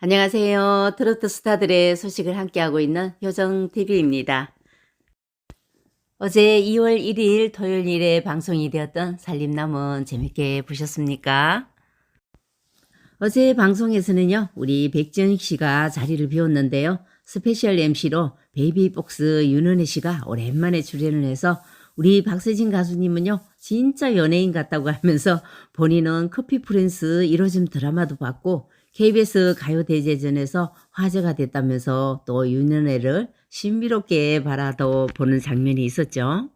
안녕하세요. 트로트 스타들의 소식을 함께하고 있는 효정TV입니다. 어제 2월 1일 토요일에 방송이 되었던 살림남은 재밌게 보셨습니까? 어제 방송에서는요, 우리 백지영 씨가 자리를 비웠는데요. 스페셜 MC로 베이비복스 윤은혜 씨가 오랜만에 출연을 해서 우리 박세진 가수님은요, 진짜 연예인 같다고 하면서 본인은 커피 프린스 1호점 드라마도 봤고, KBS 가요대제전에서 화제가 됐다면서 또 윤은혜를 신비롭게 바라도 보는 장면이 있었죠.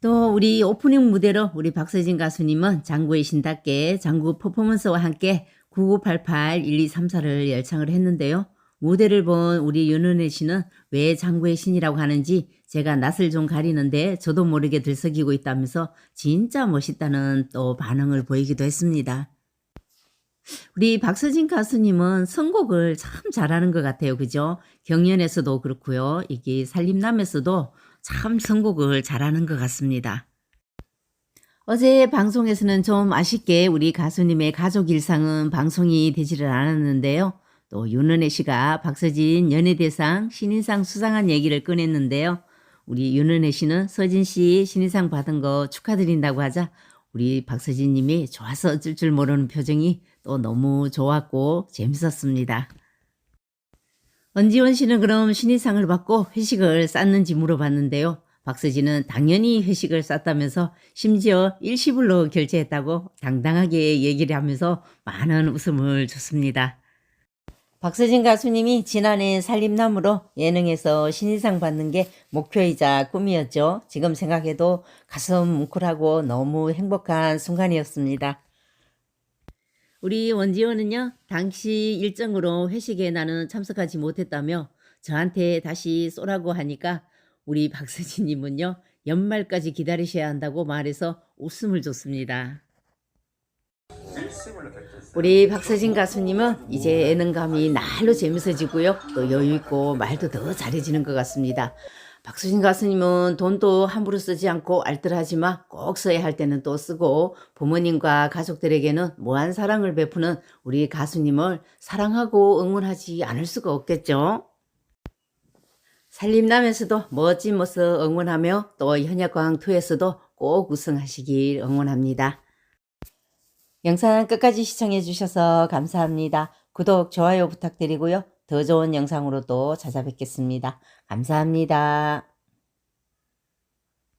또 우리 오프닝 무대로 우리 박세진 가수님은 장구의 신답게 장구 퍼포먼스와 함께 9988-1234를 열창을 했는데요. 무대를 본 우리 윤은혜 씨는 왜 장구의 신이라고 하는지 제가 낯을 좀 가리는데 저도 모르게 들썩이고 있다면서 진짜 멋있다는 또 반응을 보이기도 했습니다. 우리 박서진 가수님은 선곡을 참 잘하는 것 같아요. 그죠? 경연에서도 그렇고요. 이게 살림남에서도 참 선곡을 잘하는 것 같습니다. 어제 방송에서는 좀 아쉽게 우리 가수님의 가족 일상은 방송이 되지를 않았는데요. 또 윤은혜 씨가 박서진 연예대상 신인상 수상한 얘기를 꺼냈는데요. 우리 윤은혜 씨는 서진 씨 신인상 받은 거 축하드린다고 하자 우리 박서진 님이 좋아서 어쩔 줄 모르는 표정이 또 너무 좋았고 재밌었습니다. 언지원 씨는 그럼 신인상을 받고 회식을 쌌는지 물어봤는데요. 박서진은 당연히 회식을 쌌다면서 심지어 일시불로 결제했다고 당당하게 얘기를 하면서 많은 웃음을 줬습니다. 박서진 가수님이 지난해 살림남으로 예능에서 신인상 받는 게 목표이자 꿈이었죠. 지금 생각해도 가슴 뭉클하고 너무 행복한 순간이었습니다. 우리 원지원은요, 당시 일정으로 회식에 나는 참석하지 못했다며 저한테 다시 쏘라고 하니까 우리 박서진님은요, 연말까지 기다리셔야 한다고 말해서 웃음을 줬습니다. 우리 박서진 가수님은 이제 예능감이 날로 재밌어지고요. 또 여유있고 말도 더 잘해지는 것 같습니다. 박수진 가수님은 돈도 함부로 쓰지 않고 알뜰하지만 꼭 써야 할 때는 또 쓰고 부모님과 가족들에게는 무한 사랑을 베푸는 우리 가수님을 사랑하고 응원하지 않을 수가 없겠죠. 살림남에서도 멋진 모습 응원하며 또 현역광2에서도 꼭 우승하시길 응원합니다. 영상 끝까지 시청해 주셔서 감사합니다. 구독, 좋아요 부탁드리고요. 더 좋은 영상으로 또 찾아뵙겠습니다. 감사합니다.